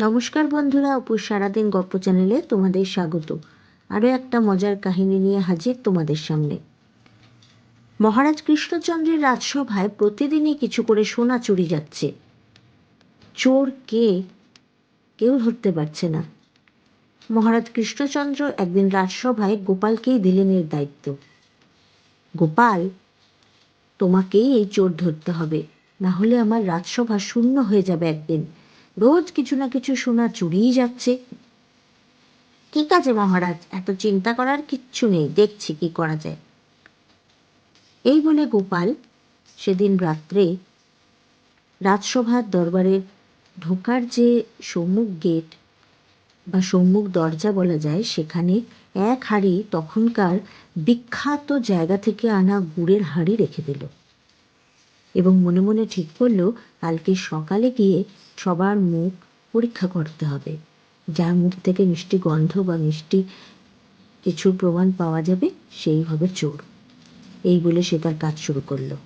নমস্কার বন্ধুরা অপুর সারাদিন গল্প চ্যানেলে তোমাদের স্বাগত। আরও একটা মজার কাহিনী নিয়ে হাজির তোমাদের সামনে। মহারাজ কৃষ্ণচন্দ্রের রাজসভায় প্রতিদিনই কিছু করে সোনা চুরি যাচ্ছে। চোর কে? কেউ ধরতে পারছে না। মহারাজ কৃষ্ণচন্দ্র একদিন রাজসভায় গোপালকেই দিলেন এর দায়িত্ব। গোপাল, তোমাকেই এই চোর ধরতে হবে, না হলে আমার রাজসভা শূন্য হয়ে যাবে একদিন। রোজ কিছু না কিছু সোনা চুরিই যাচ্ছে। ঠিক আছে মহারাজ, এত চিন্তা করার কিচ্ছু নেই, দেখছি কি করা যায়। এই বলে গোপাল সেদিন রাত্রে রাজসভার দরবারে ঢোকার যে সম্মুখ গেট বা সম্মুখ দরজা বলা যায়, সেখানে এক হাঁড়ি তখনকার বিখ্যাত জায়গা থেকে আনা গুড়ের হাঁড়ি রেখে দিল। এবং মনে মনে ঠিক করল, কালকে সকালে গিয়ে সবার মুখ পরীক্ষা করতে হবে। যার মুখ থেকে মিষ্টি গন্ধ বা মিষ্টি কিছুর প্রমাণ পাওয়া যাবে, সেই হবে চোর। এই বলে সে তার কাজ শুরু করল।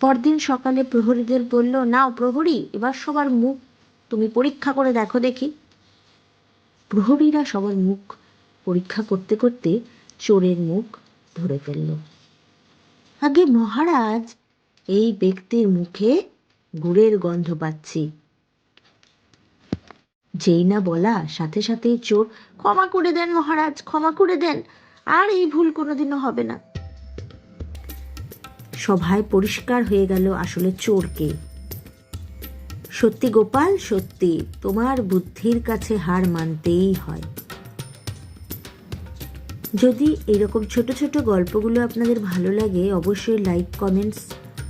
পরদিন সকালে প্রহরীদের বলল, নাও প্রহরী, এবার সবার মুখ তুমি পরীক্ষা করে দেখো দেখি। প্রহরীরা সবার মুখ পরীক্ষা করতে করতে চোরের মুখ ধরে ফেলল। আগে মহারাজ এই ব্যক্তির মুখে গুড়ের গন্ধ পাচ্ছি। যেই না বলা, সাথে সাথেই চোর, ক্ষমা করে দেন মহারাজ, ক্ষমা করে দেন, আর এই ভুল কোনোদিনও হবে না। সভায় পরিষ্কার হয়ে গেল আসলে চোরকে। সত্যি গোপাল, সত্যি, তোমার বুদ্ধির কাছে হার মানতেই হয়। যদি এরকম ছোট ছোট গল্পগুলো আপনাদের ভালো লাগে, অবশ্যই লাইক, কমেন্টস